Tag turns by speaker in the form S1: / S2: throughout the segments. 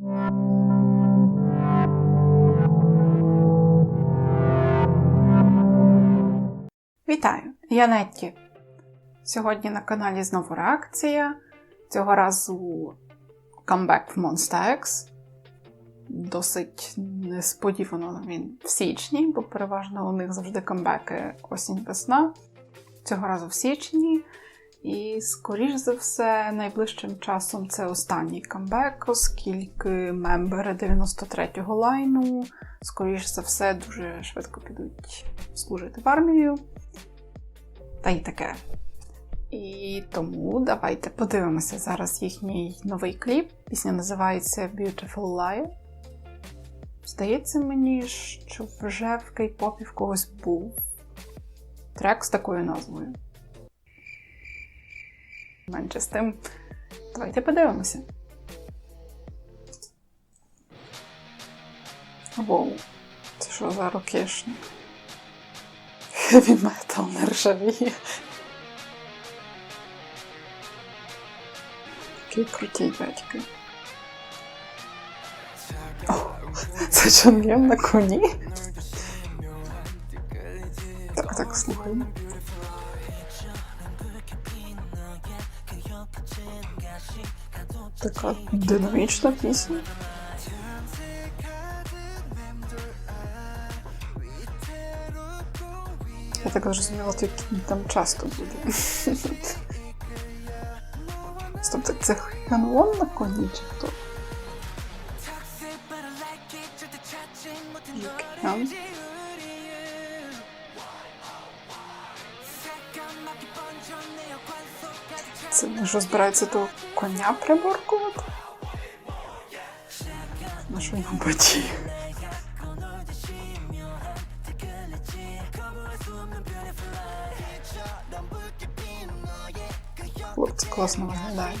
S1: Вітаю! Я Нетті. Сьогодні на каналі знову реакція. Цього разу камбек в Monster X. Досить несподівано він в січні, бо переважно у них завжди камбеки осінь-весна. Цього разу в січні. І, скоріш за все, найближчим часом це останній камбек, оскільки мембери 93-го лайну, скоріш за все, дуже швидко підуть служити в армію. Та й таке. І тому давайте подивимося зараз їхній новий кліп. Пісня називається Beautiful Lie. Здається мені, що вже в кей-попі в когось був трек з такою назвою. Менше з тим, давайте подивимося. Воу, це що за рокешник? Хеві метал не ржавіє. Такий крутий дядьки. О, це Чон'єм на коні? Так, так, слухай. Така динамічна пісня. Я так зрозуміла, тільки там часто буде. Тобто це Ханвон на коні чи хто? Юкіян. Це не що збирається того коня приборкувати? На що йому баті? Хлопці класно виглядають.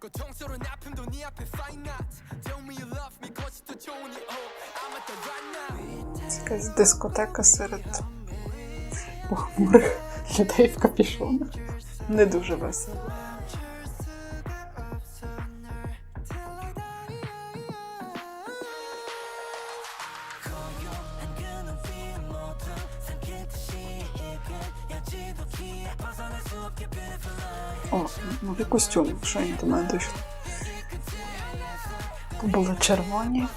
S2: 고통스러운 아픔도 네 앞에 fine art. Tell me you love me cause 더 좋으니 oh I'm at the right now.
S1: Це якась дискотека серед похмурих людей в капюшонах. Не дуже весело. О, нові костюми, що їм до мене дійшло. Були червоні,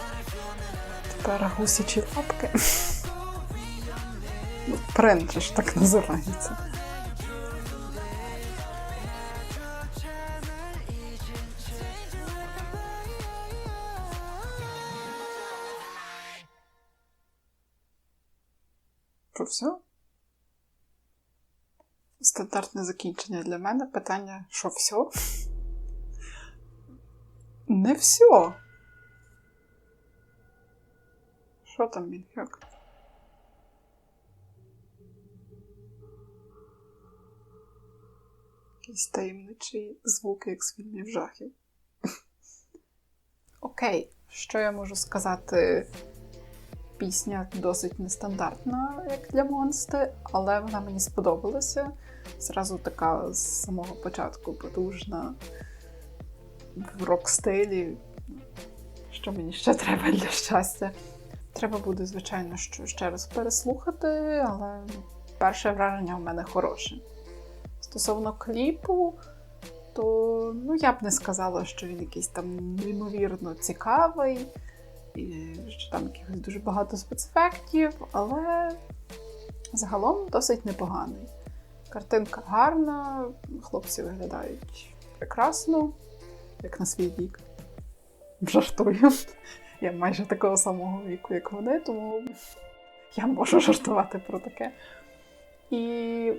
S1: тепер гусячі лапки. Ну, Принт ж так називається. Що все? Стандартне закінчення для мене. Питання, що все? Не все. Що там Мінхьок? Якийсь таємничий звук, як з фільмів жахів. Окей, що я можу сказати? Пісня досить нестандартна, як для Монсти, але вона мені сподобалася. Зразу така з самого початку потужна в рок-стилі. Що мені ще треба для щастя? Треба буде, звичайно, що ще раз переслухати, але перше враження у мене хороше. Стосовно кліпу, то ну, я б не сказала, що він якийсь там неймовірно цікавий. І що там якихось дуже багато спецефектів, але загалом досить непоганий. Картинка гарна, хлопці виглядають прекрасно, як на свій вік. Жартую. Я майже такого самого віку, як вони, тому я можу жартувати про таке. І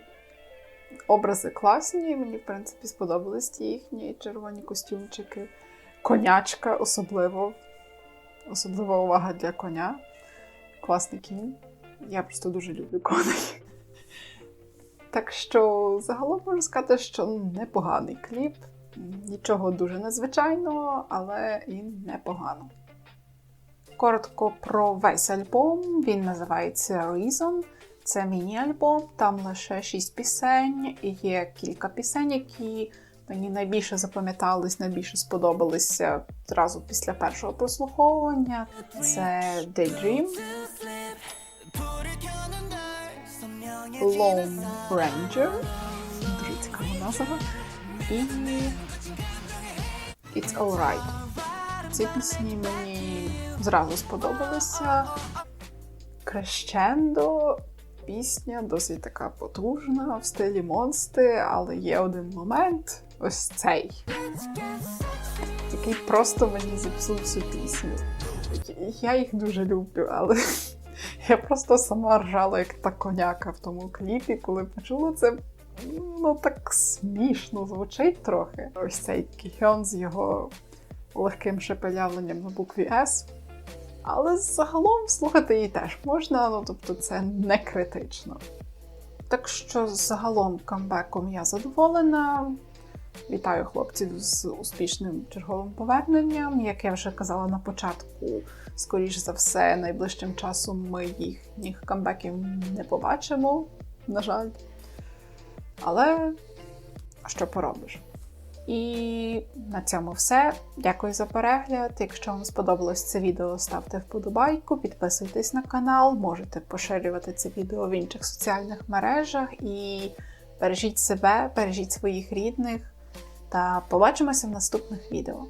S1: образи класні, мені, в принципі, сподобались ті їхні червоні костюмчики. Конячка особливо. Особлива увага для коня. Класний кінь. Я просто дуже люблю коней. Так що загалом можу сказати, що непоганий кліп. Нічого дуже незвичайного, але і непогано. Коротко про весь альбом. Він називається Reason. Це міні-альбом, там лише 6 пісень. І Є кілька пісень, які мені найбільше запам'ятались, найбільше сподобалися зразу після першого прослуховування. Це Daydream, Lone Ranger, дуже назва, і It's Alright. Ці пісні мені зразу сподобалися. Крещендо пісня досить така потужна в стилі монсти, але є один момент ось цей, який просто мені зіпсув всю пісню. Я їх дуже люблю, але я просто сама ржала, як та коняка в тому кліпі, коли почула це. Ну, так смішно звучить трохи. Ось цей Кіхьон з його легким шепелявленням на букві С. Але загалом слухати її теж можна, ну тобто це не критично. Так що загалом камбеком я задоволена. Вітаю хлопців з успішним черговим поверненням. Як я вже казала на початку, скоріш за все, найближчим часом ми їхніх камбеків не побачимо, на жаль. Але що поробиш? І на цьому все. Дякую за перегляд. Якщо вам сподобалось це відео, ставте вподобайку, підписуйтесь на канал, можете поширювати це відео в інших соціальних мережах і бережіть себе, бережіть своїх рідних та побачимося в наступних відео.